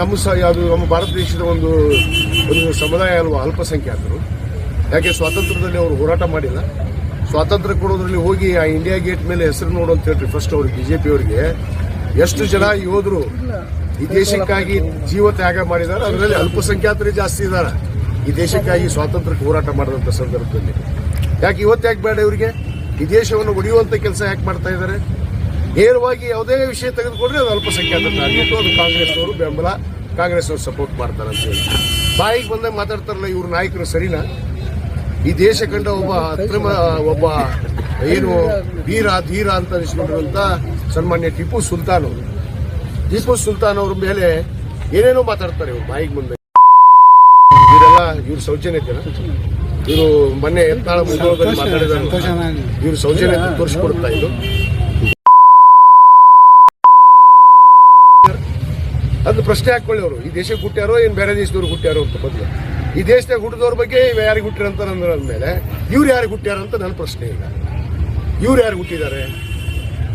ನಮ್ಮ ಸಹ ಅದು ನಮ್ಮ ಭಾರತ ದೇಶದ ಒಂದು ಒಂದು ಸಮುದಾಯ ಅಲ್ವಾ ಅಲ್ಪಸಂಖ್ಯಾತರು. ಯಾಕೆ ಸ್ವಾತಂತ್ರ್ಯದಲ್ಲಿ ಅವರು ಹೋರಾಟ ಮಾಡಿಲ್ಲ? ಸ್ವಾತಂತ್ರ್ಯ ಕೊಡೋದ್ರಲ್ಲಿ ಹೋಗಿ ಆ ಇಂಡಿಯಾ ಗೇಟ್ ಮೇಲೆ ಹೆಸರು ನೋಡು ಅಂತ ಹೇಳ್ರಿ ಫಸ್ಟ್ ಅವ್ರಿಗೆ ಬಿಜೆಪಿ ಅವರಿಗೆ. ಎಷ್ಟು ಜನ ಯೋಧರು ಈ ದೇಶಕ್ಕಾಗಿ ಜೀವ ತ್ಯಾಗ ಮಾಡಿದ್ದಾರೆ ಅದರಲ್ಲಿ ಅಲ್ಪಸಂಖ್ಯಾತರೇ ಜಾಸ್ತಿ ಇದ್ದಾರೆ ಈ ದೇಶಕ್ಕಾಗಿ ಸ್ವಾತಂತ್ರ್ಯಕ್ಕೆ ಹೋರಾಟ ಮಾಡಿದಂಥ ಸಂದರ್ಭದಲ್ಲಿ. ಯಾಕೆ ಇವತ್ತು ಯಾಕೆ ಬೇಡ ಇವರಿಗೆ? ಈ ದೇಶವನ್ನು ಒಡೆಯುವಂಥ ಕೆಲಸ ಯಾಕೆ ಮಾಡ್ತಾ ಇದ್ದಾರೆ ನೇರವಾಗಿ ಯಾವುದೇ ವಿಷಯ ತೆಗೆದುಕೊಂಡ್ರೆ ಅದು ಅಲ್ಪಸಂಖ್ಯಾತ ಟಾರ್ಗೆಟ್ ಅದು ಕಾಂಗ್ರೆಸ್ ಅವರು ಬೆಂಬಲ ಕಾಂಗ್ರೆಸ್ ಅವರು ಸಪೋರ್ಟ್ ಮಾಡ್ತಾರೆ ಅಂತ ಹೇಳಿ. ಬಾಯಿಗೆ ಬಂದಾಗ ಮಾತಾಡ್ತಾರಲ್ಲ ಇವ್ರ ನಾಯಕರು ಸರಿನಾ? ಈ ದೇಶ ಕಂಡ ಒಬ್ಬ ಅಕ್ರಮ ಒಬ್ಬ ಏನು ವೀರ ಧೀರ ಅಂತ ಅನಿಸ್ಕೊಂಡಿರುವಂತ ಸನ್ಮಾನ್ಯ ಟಿಪ್ಪು ಸುಲ್ತಾನ್ ಅವರು. ಟಿಪ್ಪು ಸುಲ್ತಾನ್ ಅವ್ರ ಮೇಲೆ ಏನೇನೋ ಮಾತಾಡ್ತಾರೆ ಇವ್ರು ಬಾಯಿಗೆ ಮುಂದೆ ಇವರೆಲ್ಲ ಇವ್ರ ಜನ ಇವರು ಮೊನ್ನೆ ಎತ್ತಾಳ ಮುಂದೋಳದಲ್ಲಿ ಮಾತಾಡಿದ ಇವ್ರು ಸೌಜನ್ಯತೆ ತೋರಿಸ್ಕೊಡ್ತಾ ಇದು ಅದು ಪ್ರಶ್ನೆ ಹಾಕೊಳ್ಳಿ ಅವರು ಈ ದೇಶಕ್ಕೆ ಹುಟ್ಟ್ಯಾರೋ, ಏನು ಬೇರೆ ದೇಶದವ್ರು ಹುಟ್ಟ್ಯಾರೋ ಅಂತ ಬದಲು ಈ ದೇಶದಾಗ ಹುಟ್ಟಿದವ್ರ ಬಗ್ಗೆ ಯಾರಿಗೆ ಹುಟ್ಟಿರ ಅಂತ ನನ್ನ ಮೇಲೆ ಇವ್ರು ಯಾರಿಗೆ ಹುಟ್ಟ್ಯಾರ ಅಂತ ನನ್ನ ಪ್ರಶ್ನೆ ಇಲ್ಲ. ಇವ್ರು ಯಾರು ಹುಟ್ಟಿದ್ದಾರೆ?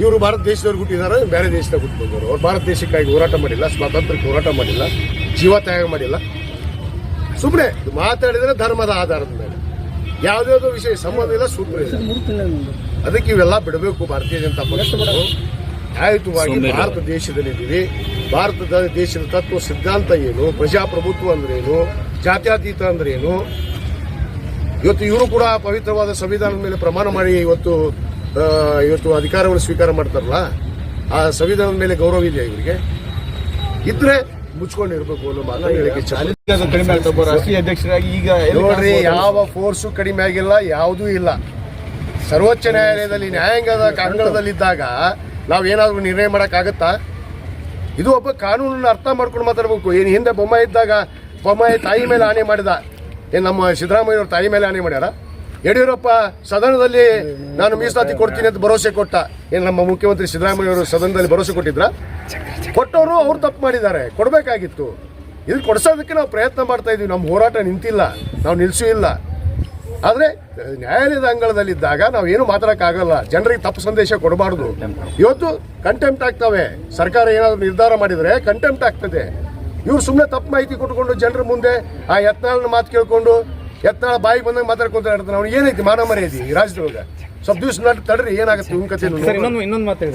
ಇವರು ಭಾರತ ದೇಶದವ್ರು ಹುಟ್ಟಿದಾರ ಬೇರೆ ದೇಶದಾಗ ಹುಟ್ಟಿದವರು ಅವ್ರು ಭಾರತ ದೇಶಕ್ಕಾಗಿ ಹೋರಾಟ ಮಾಡಿಲ್ಲ, ಸ್ವಾತಂತ್ರ್ಯಕ್ಕೆ ಹೋರಾಟ ಮಾಡಿಲ್ಲ, ಜೀವ ತ್ಯಾಗ ಮಾಡಿಲ್ಲ. ಸುಮ್ಮನೆ ಮಾತಾಡಿದ್ರೆ ಧರ್ಮದ ಆಧಾರದ ಮೇಲೆ. ಯಾವುದ್ಯಾವುದೋ ವಿಷಯ ಸಂಬಂಧ ಇಲ್ಲ ಸೂತ್ರ ಅದಕ್ಕೆ ಇವೆಲ್ಲ ಬಿಡಬೇಕು ಭಾರತೀಯ ಜನತಾ ಪಕ್ಷದವರು. ನ್ಯಾಯಯುತವಾಗಿ ಭಾರತ ದೇಶದಲ್ಲಿದ್ದೀವಿ ಭಾರತದ ದೇಶದ ತತ್ವ ಸಿದ್ಧಾಂತ ಏನು? ಪ್ರಜಾಪ್ರಭುತ್ವ ಅಂದ್ರೆ ಏನು? ಜಾತ್ಯತೀತ ಅಂದ್ರೆ ಏನು? ಇವತ್ತು ಇವರು ಕೂಡ ಪವಿತ್ರವಾದ ಸಂವಿಧಾನದ ಮೇಲೆ ಪ್ರಮಾಣ ಮಾಡಿ ಇವತ್ತು ಇವತ್ತು ಅಧಿಕಾರವನ್ನು ಸ್ವೀಕಾರ ಮಾಡ್ತಾರಲ್ಲ ಆ ಸಂವಿಧಾನದ ಮೇಲೆ ಗೌರವ ಇದೆಯಾ ಇವರಿಗೆ? ಇದ್ರೆ ಮುಚ್ಕೊಂಡಿರ್ಬೇಕು ಅನ್ನೋ ಮಾತನ್ನು ಹೇಳಿಕೆ ರಾಷ್ಟ್ರೀಯ ಅಧ್ಯಕ್ಷರಾಗಿ ಈಗ ನೋಡ್ರಿ? ಯಾವ ಫೋರ್ಸು ಕಡಿಮೆ ಆಗಿಲ್ಲ ಯಾವುದೂ ಇಲ್ಲ. ಸರ್ವೋಚ್ಚ ನ್ಯಾಯಾಲಯದಲ್ಲಿ ನ್ಯಾಯಾಂಗದ ಅಂಗಳದಲ್ಲಿದ್ದಾಗ ಏನಾದರೂ ನಿರ್ಣಯ ಮಾಡೋಕ್ಕಾಗತ್ತಾ? ಇದು ಒಬ್ಬ ಕಾನೂನನ್ನು ಅರ್ಥ ಮಾಡ್ಕೊಂಡು ಮಾತಾಡಬೇಕು. ಏನು ಹಿಂದೆ ಬೊಮ್ಮಾಯಿ ಇದ್ದಾಗ ಬೊಮ್ಮಾಯಿ ತಾಯಿ ಮೇಲೆ ಆಣೆ ಮಾಡಿದ. ಏನು ನಮ್ಮ ಸಿದ್ದರಾಮಯ್ಯವ್ರ ತಾಯಿ ಮೇಲೆ ಆಣೆ ಮಾಡ್ಯಾರ? ಯಡಿಯೂರಪ್ಪ, ಸದನದಲ್ಲಿ ನಾನು ಮೀಸಲಾತಿ ಕೊಡ್ತೀನಿ ಅಂತ ಭರವಸೆ ಕೊಟ್ಟ. ಏನು ನಮ್ಮ ಮುಖ್ಯಮಂತ್ರಿ ಸಿದ್ದರಾಮಯ್ಯವರು ಸದನದಲ್ಲಿ ಭರವಸೆ ಕೊಟ್ಟಿದ್ರ? ಕೊಟ್ಟವರು ಅವ್ರು ತಪ್ಪು ಮಾಡಿದ್ದಾರೆ. ಕೊಡಬೇಕಾಗಿತ್ತು. ಇದು ಕೊಡಿಸೋದಕ್ಕೆ ನಾವು ಪ್ರಯತ್ನ ಮಾಡ್ತಾ ಇದ್ದೀವಿ ನಮ್ಮ ಹೋರಾಟ ನಿಂತಿಲ್ಲ. ನಾವು ನಿಲ್ಲಿಸೂ ಇಲ್ಲ. ಆದರೆ ನ್ಯಾಯಾಲಯದ ಅಂಗಳದಲ್ಲಿದ್ದಾಗ ನಾವು ಏನು ಮಾತಾಡೋಕ್ಕಾಗಲ್ಲ. ಜನರಿಗೆ ತಪ್ಪು ಸಂದೇಶ ಕೊಡಬಾರ್ದು. ಇವತ್ತು ಕಂಟೆಂಪ್ಟ್ ಆಗ್ತವೆ. ಸರ್ಕಾರ ಏನಾದರೂ ನಿರ್ಧಾರ ಮಾಡಿದರೆ ಕಂಟೆಂಪ್ಟ್ ಆಗ್ತದೆ. ಇವ್ರು ಸುಮ್ಮನೆ ತಪ್ಪು ಮಾಹಿತಿ ಕೊಟ್ಕೊಂಡು ಜನರ ಮುಂದೆ ಆ ಯತ್ನಾಳನ ಮಾತು ಕೇಳ್ಕೊಂಡು ಯತ್ನಾಳ ಬಾಯಿ ಬಂದಾಗ ಮಾತಾಡ್ಕೊಂತ ಇರ್ತಾನೆ ಅವ್ನು ಏನೈತಿ ಮಾನ ಮರ್ಯಾದೆ ಈ ರಾಜ್ಯದೊಳಗೆ? ಸ್ವಲ್ಪ ದಿವಸ ನಡ್ ತಡ್ರಿ ಏನಾಗುತ್ತೆ ನಿಮ್ಮ ಕಥೆ ಇನ್ನೊಂದು ಇನ್ನೊಂದು ಮಾತು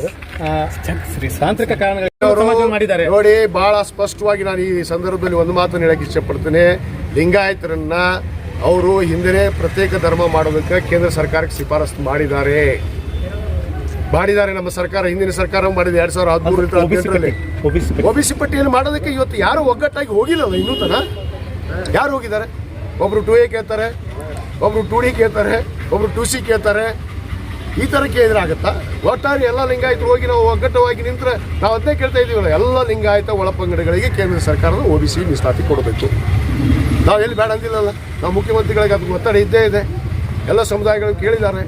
ತಾಂತ್ರಿಕ ಮಾಡಿದ್ದಾರೆ. ನೋಡಿ ಬಹಳ ಸ್ಪಷ್ಟವಾಗಿ ನಾನು ಈ ಸಂದರ್ಭದಲ್ಲಿ ಒಂದು ಮಾತನ್ನು ಹೇಳಕ್ಕೆ ಇಷ್ಟಪಡ್ತೇನೆ. ಲಿಂಗಾಯತರನ್ನ ಅವರು ಹಿಂದೆ ಪ್ರತ್ಯೇಕ ಧರ್ಮ ಮಾಡೋದಕ್ಕೆ ಕೇಂದ್ರ ಸರ್ಕಾರಕ್ಕೆ ಶಿಫಾರಸು ಮಾಡಿದ್ದಾರೆ. ಮಾಡಿದ್ದಾರೆ ನಮ್ಮ ಸರ್ಕಾರ ಹಿಂದಿನ ಸರ್ಕಾರ ಮಾಡಿದೆ ಎರಡ್ ಸಾವಿರದ ಹದಿಮೂರು ಹದಿನೆಂಟರಲ್ಲಿ ಒಬಿಸಿ ಪಟ್ಟಿಯಲ್ಲಿ ಪಟ್ಟಿಯನ್ನು ಮಾಡೋದಕ್ಕೆ ಇವತ್ತು ಯಾರು ಒಗ್ಗಟ್ಟಾಗಿ ಹೋಗಿಲ್ಲ ಇನ್ನೂ ತನ ಯಾರು ಹೋಗಿದ್ದಾರೆ? ಒಬ್ರು ಟು ಎ ಕೇಳ್ತಾರೆ ಒಬ್ರು ಟು ಡಿ ಕೇಳ್ತಾರೆ ಒಬ್ರು ಟು ಸಿ ಕೇಳ್ತಾರೆ. ಈ ಥರ ಕೇಳಿದ್ರೆ ಆಗುತ್ತಾ? ಒಟ್ಟಾರೆ ಎಲ್ಲ ಲಿಂಗಾಯತರು ಹೋಗಿ ನಾವು ಒಗ್ಗಟ್ಟವಾಗಿ ನಿಂತರೆ ನಾವು ಅದನ್ನೇ ಕೇಳ್ತಾ ಇದ್ದೀವಲ್ಲ ಎಲ್ಲ ಲಿಂಗಾಯತ ಒಳಪಂಗಡಗಳಿಗೆ ಕೇಂದ್ರ ಸರ್ಕಾರದ ಸಿ ಮೀಸಲಾತಿ ಕೊಡಬೇಕು. ನಾವು ಎಲ್ಲಿ ಬೇಡ ಅಂದಿಲ್ಲಲ್ಲ. ನಾವು ಮುಖ್ಯಮಂತ್ರಿಗಳಿಗೆ ಅದು ಒತ್ತಡ ಇದ್ದೇ ಇದೆ. ಎಲ್ಲ ಸಮುದಾಯಗಳು ಕೇಳಿದ್ದಾರೆ.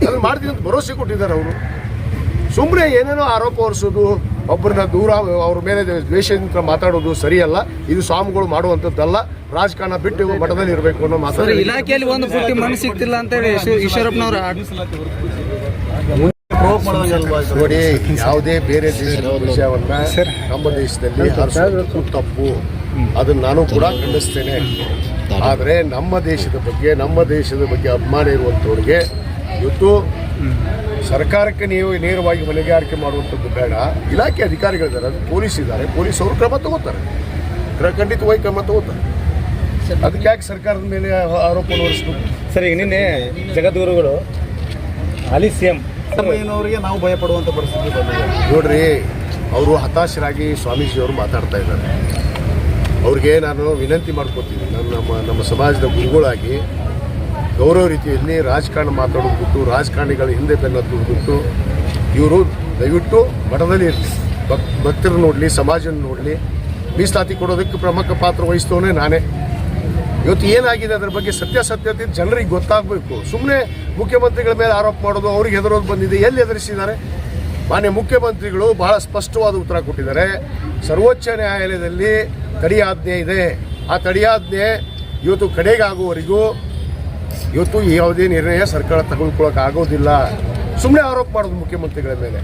ಅದನ್ನು ಮಾಡ್ತೀನಿ ಅಂತ ಭರವಸೆ ಕೊಟ್ಟಿದ್ದಾರೆ ಅವರು. ಸುಮ್ಮನೆ ಏನೇನೋ ಆರೋಪ ಹೊರಿಸೋದು ಒಬ್ಬರನ್ನ ದೂರ ಅವ್ರ ಮೇಲೆ ದ್ವೇಷದಿಂದ ಮಾತಾಡೋದು ಸರಿಯಲ್ಲ. ಇದು ಸ್ವಾಮಿಗಳು ಮಾಡುವಂಥದ್ದಲ್ಲ. ರಾಜಕಾರಣ ಬಿಟ್ಟು ಮಠದಲ್ಲಿ ಇರಬೇಕು ಅನ್ನೋ ಸರ್ ಮಾತಾಡಿ ಇಲಾಖೆಯಲ್ಲಿ ಒಂದು ಪೂರ್ತಿ ಮಣ್ಣು ಸಿಗ್ತಿಲ್ಲ ಅಂತ ಹೇಳಿ ಈಶ್ವರಪ್ಪನವ್ರ ನೋಡಿ ಯಾವುದೇ ಬೇರೆ ದೇಶದ ವಿಷಯವನ್ನ ನಮ್ಮ ದೇಶದಲ್ಲಿ ತಪ್ಪು. ಅದನ್ನ ನಾನು ಕೂಡ ಖಂಡಿಸ್ತೇನೆ. ಆದರೆ ನಮ್ಮ ದೇಶದ ಬಗ್ಗೆ ನಮ್ಮ ದೇಶದ ಬಗ್ಗೆ ಅಭಿಮಾನ ಇರುವಂಥವ್ರಿಗೆ ಇವತ್ತು ಸರ್ಕಾರಕ್ಕೆ ನೀವು ನೇರವಾಗಿ ಹೊಣೆಗಾರಿಕೆ ಮಾಡುವಂಥದ್ದು ಬೇಡ. ಇಲಾಖೆ ಅಧಿಕಾರಿಗಳಿದ್ದಾರೆ ಅದು ಪೊಲೀಸ್ ಇದ್ದಾರೆ. ಪೊಲೀಸ್ ಅವರು ಕ್ರಮ ತಗೋತಾರೆ. ಖಂಡಿತವಾಗಿ ಕ್ರಮ ತಗೋತಾರೆ. ಅದಕ್ಕೆ ಯಾಕೆ ಸರ್ಕಾರದ ಮೇಲೆ ಆರೋಪ ಹೊರಿಸ್ಬೇಕು ಸರ್ ಈಗ ನಿನ್ನೆ ಜಗದ್ಗುರುಗಳು ಅಲಿ ಸಿ ಎಂ ಅವರಿಗೆ ನಾವು ಭಯಪಡುವಂಥ ಪರಿಸ್ಥಿತಿ ಬಂದಿದೆ. ನೋಡ್ರಿ ಅವರು ಹತಾಶರಾಗಿ ಸ್ವಾಮೀಜಿಯವರು ಮಾತಾಡ್ತಾ ಇದ್ದಾರೆ. ಅವ್ರಿಗೆ ನಾನು ವಿನಂತಿ ಮಾಡ್ಕೋತೀನಿ. ನಾನು ನಮ್ಮ ನಮ್ಮ ಸಮಾಜದ ಗುರುಗಳಾಗಿ ಗೌರವ ರೀತಿಯಲ್ಲಿ ರಾಜಕಾರಣ ಮಾತಾಡೋದು ಬಿಟ್ಟು ರಾಜಕಾರಣಿಗಳ ಹಿಂದೆ ಬೆನ್ನದ್ದು ಬಿಟ್ಟು ಇವರು ದಯವಿಟ್ಟು ಮಠದಲ್ಲಿ ಇರಲಿ. ಭಕ್ ಭಕ್ತರು ನೋಡಲಿ, ಸಮಾಜನ ನೋಡಲಿ. ಮೀಸಲಾತಿ ಕೊಡೋದಕ್ಕೆ ಪ್ರಮುಖ ಪಾತ್ರ ವಹಿಸ್ತವನೇ ನಾನೇ. ಇವತ್ತು ಏನಾಗಿದೆ ಅದರ ಬಗ್ಗೆ ಸತ್ಯಾಸತ್ಯತೆ ಜನರಿಗೆ ಗೊತ್ತಾಗಬೇಕು. ಸುಮ್ಮನೆ ಮುಖ್ಯಮಂತ್ರಿಗಳ ಮೇಲೆ ಆರೋಪ ಮಾಡೋದು ಅವ್ರಿಗೆ ಹೆದರೋದು ಬಂದಿದೆ. ಎಲ್ಲಿ ಹೆದರಿಸಿದ್ದಾರೆ? ಮಾನ್ಯ ಮುಖ್ಯಮಂತ್ರಿಗಳು ಬಹಳ ಸ್ಪಷ್ಟವಾದ ಉತ್ತರ ಕೊಟ್ಟಿದ್ದಾರೆ. ಸರ್ವೋಚ್ಚ ನ್ಯಾಯಾಲಯದಲ್ಲಿ ತಡೆಯಾಜ್ಞೆ ಇದೆ. ಆ ತಡಿಯಾಜ್ಞೆ ಇವತ್ತು ಕಡೆಗಾಗುವವರೆಗೂ ಇವತ್ತು ಯಾವುದೇ ನಿರ್ಣಯ ಸರ್ಕಾರ ತಗೊಳ್ಕೊಳಕ್ಕೆ ಆಗೋದಿಲ್ಲ. ಸುಮ್ಮನೆ ಆರೋಪ ಮಾಡೋದು ಮುಖ್ಯಮಂತ್ರಿಗಳ ಮೇಲೆ.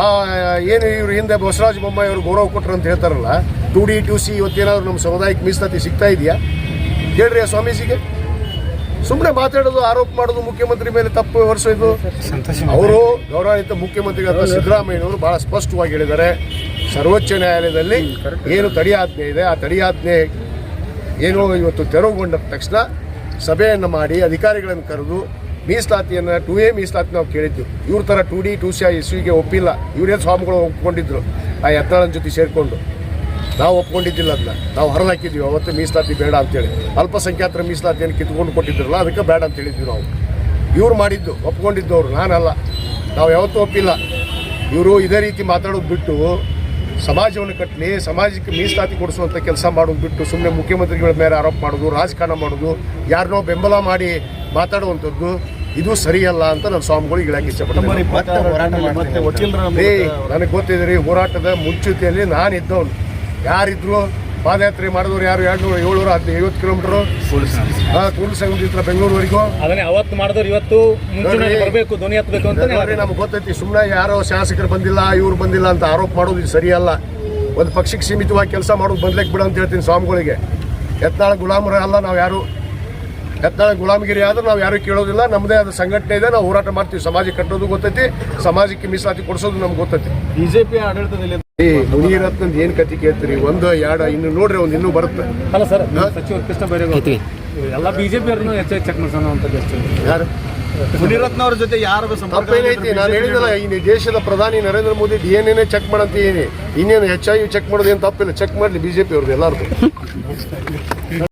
ಆ, ಏನು ಇವರು ಹಿಂದೆ ಬಸವರಾಜ ಬೊಮ್ಮಾಯಿ ಅವರು ಗೌರವ ಕೊಟ್ಟರು ಅಂತ ಹೇಳ್ತಾರಲ್ಲ ಟು ಡಿ ಟು ಸಿ ಇವತ್ತೇನಾದ್ರು ನಮ್ಮ ಸಮುದಾಯಕ್ಕೆ ಮೀಸಲಾತಿ ಸಿಗ್ತಾ ಇದೆಯಾ? ಹೇಳ್ರಿ ಆ ಸ್ವಾಮೀಜಿಗೆ. ಸುಮ್ಮನೆ ಮಾತಾಡೋದು ಆರೋಪ ಮಾಡೋದು ಮುಖ್ಯಮಂತ್ರಿ ಮೇಲೆ ತಪ್ಪು ಹೊರಿಸೋದು. ಅವರು ಗೌರವಾನ್ವಿತ ಮುಖ್ಯಮಂತ್ರಿಗಳಾದ ಸಿದ್ದರಾಮಯ್ಯನವರು ಬಹಳ ಸ್ಪಷ್ಟವಾಗಿ ಹೇಳಿದ್ದಾರೆ. ಸರ್ವೋಚ್ಚ ನ್ಯಾಯಾಲಯದಲ್ಲಿ ಏನು ತಡೆಯಾಜ್ಞೆ ಇದೆ ಆ ತಡೆಯಾಜ್ಞೆ ಏನು ಇವತ್ತು ತೆರವುಗೊಂಡ ತಕ್ಷಣ ಸಭೆಯನ್ನು ಮಾಡಿ ಅಧಿಕಾರಿಗಳನ್ನು ಕರೆದು ಮೀಸಲಾತಿಯನ್ನು ಟು ಎ ಮೀಸಲಾತಿ ನಾವು ಕೇಳಿದ್ದು. ಇವ್ರ ಥರ ಟು ಡಿ ಟು ಸಿ ಇಸ್ವಿಗೆ ಒಪ್ಪಿಲ್ಲ. ಇವರೇ ಸ್ವಾಮಿಗಳು ಒಪ್ಕೊಂಡಿದ್ರು? ಆ ಯತ್ನಾಳನ ಜೊತೆ ಸೇರಿಕೊಂಡು. ನಾವು ಒಪ್ಕೊಂಡಿದ್ದಿಲ್ಲ ಅದನ್ನ ನಾವು ಹೊರಹಾಕಿದ್ವಿ ಅವತ್ತು ಮೀಸಲಾತಿ ಬೇಡ ಅಂತೇಳಿ. ಅಲ್ಪಸಂಖ್ಯಾತರ ಮೀಸಲಾತಿಯನ್ನು ಕಿತ್ಕೊಂಡು ಕೊಟ್ಟಿದ್ರಲ್ಲ ಅದಕ್ಕೆ ಬೇಡ ಅಂತ ಹೇಳಿದ್ವಿ ನಾವು. ಇವ್ರು ಮಾಡಿದ್ದು ಒಪ್ಕೊಂಡಿದ್ದವ್ರು ನಾನಲ್ಲ. ನಾವು ಯಾವತ್ತೂ ಒಪ್ಪಿಲ್ಲ. ಇವರು ಇದೇ ರೀತಿ ಮಾತಾಡೋದು ಬಿಟ್ಟು ಸಮಾಜವನ್ನು ಕಟ್ಟಲಿ ಸಮಾಜಕ್ಕೆ ಮೀಸಲಾತಿ ಕೊಡಿಸುವಂಥ ಕೆಲಸ ಮಾಡೋದು ಬಿಟ್ಟು ಸುಮ್ಮನೆ ಮುಖ್ಯಮಂತ್ರಿಗಳ ಮೇಲೆ ಆರೋಪ ಮಾಡೋದು ರಾಜಕಾರಣ ಮಾಡೋದು ಯಾರನ್ನೋ ಬೆಂಬಲ ಮಾಡಿ ಮಾತಾಡುವಂಥದ್ದು ಇದು ಸರಿಯಲ್ಲ ಅಂತ ನಾನು ಸ್ವಾಮಿಗಳಿಗೆ ಹೇಳಕ್ಕೆ ಇಷ್ಟಪಡ್ತೀನಿ ನನಗೆ ಗೊತ್ತಿದೆ ರೀ ಹೋರಾಟದ ಮುಂಚೂತಿಯಲ್ಲಿ ನಾನು ಇದ್ದವನು ಯಾರಿದ್ರು ಪಾದಯಾತ್ರೆ ಮಾಡಿದವ್ರು ಯಾರು? ಎರಡ್ನೂರ ಏಳ್ನೂರ ಹದಿನೈದು ಐವತ್ತು ಕಿಲೋಮೀಟರ್ ಹಾಂ ಕೂಡಲ ಸಂಗಮದಿಂದ ಬೆಂಗಳೂರುವರೆಗೂ. ಅದನ್ನೇ ಅವತ್ತು ಮಾಡಿದವ್ರು ಇವತ್ತು ಬರಬೇಕು ಧ್ವನಿ ಹತ್ತಬೇಕು ಅಂತ ನಮ್ಗೆ ಗೊತ್ತೈತಿ ಸುಮ್ಮನೆ ಯಾರೋ ಶಾಸಕರು ಬಂದಿಲ್ಲ ಇವ್ರು ಬಂದಿಲ್ಲ ಅಂತ ಆರೋಪ ಮಾಡೋದು ಇದು ಸರಿಯಲ್ಲ. ಒಂದು ಪಕ್ಷಕ್ಕೆ ಸೀಮಿತವಾಗಿ ಕೆಲಸ ಮಾಡೋದು ಬಂದ್ಲಕ್ಕೆ ಬಿಡ ಅಂತ ಹೇಳ್ತೀನಿ ಸ್ವಾಮಿಗಳಿಗೆ. ಎತ್ನಾಳ ಗುಲಾಮರ ಅಲ್ಲ ನಾವು ಯಾರು ಎತ್ನಾಳ ಗುಲಾಮಗಿರಿ ಆದ್ರೆ ನಾವು ಯಾರು ಕೇಳೋದಿಲ್ಲ ನಮ್ಮದೇ ಆದ ಸಂಘಟನೆ ಇದೆ ನಾವು ಹೋರಾಟ ಮಾಡ್ತೀವಿ. ಸಮಾಜ ಕಟ್ಟೋದು ಗೊತ್ತೈತಿ ಸಮಾಜಕ್ಕೆ ಮೀಸಲಾತಿ ಕೊಡಿಸೋದು ನಮ್ಗೆ ಗೊತ್ತೈತಿ. ಬಿಜೆಪಿ ಆಡಳಿತದಲ್ಲಿ ಏ ಮುನಿರತ್ನಂದ್ ಏನ್ ಕತಿ ಕೇಳ್ತೀರಿ? ಒಂದು ಎರಡ ಇನ್ನು ನೋಡ್ರಿ ಒಂದು ಇನ್ನೂ ಬರುತ್ತೆ. ಅಲ್ಲ ಸರ್ ಸಚಿವ ಕೃಷ್ಣ ಬೈರೇಗೌಡ ಎಲ್ಲ ಬಿಜೆಪಿ ಅವ್ರನ್ನ ಹೆಚ್ಚಾಗಿ ಚೆಕ್ ಮಾಡ್ಸೋಣ ಅಂತ ಯಾರು? ಮುನಿರತ್ನ ಅವ್ರ ಜೊತೆ ಯಾರು ಸಂಪರ್ಕ ತಪ್ಪೇನೈತಿ? ನಾನು ಹೇಳಿದಲ್ಲ ಈ ದೇಶದ ಪ್ರಧಾನಿ ನರೇಂದ್ರ ಮೋದಿ ಡಿ ಎನ್ ಎನೇ ಚೆಕ್ ಮಾಡಂತೀನಿ ಇನ್ನೇನು ಹೆಚ್ಚಾಗಿ ಐ ಚೆಕ್ ಮಾಡೋದು ಏನು ತಪ್ಪಿಲ್ಲ. ಚೆಕ್ ಮಾಡಲಿ ಬಿಜೆಪಿ ಅವ್ರದ್ದು ಎಲ್ಲಾರ್ದು.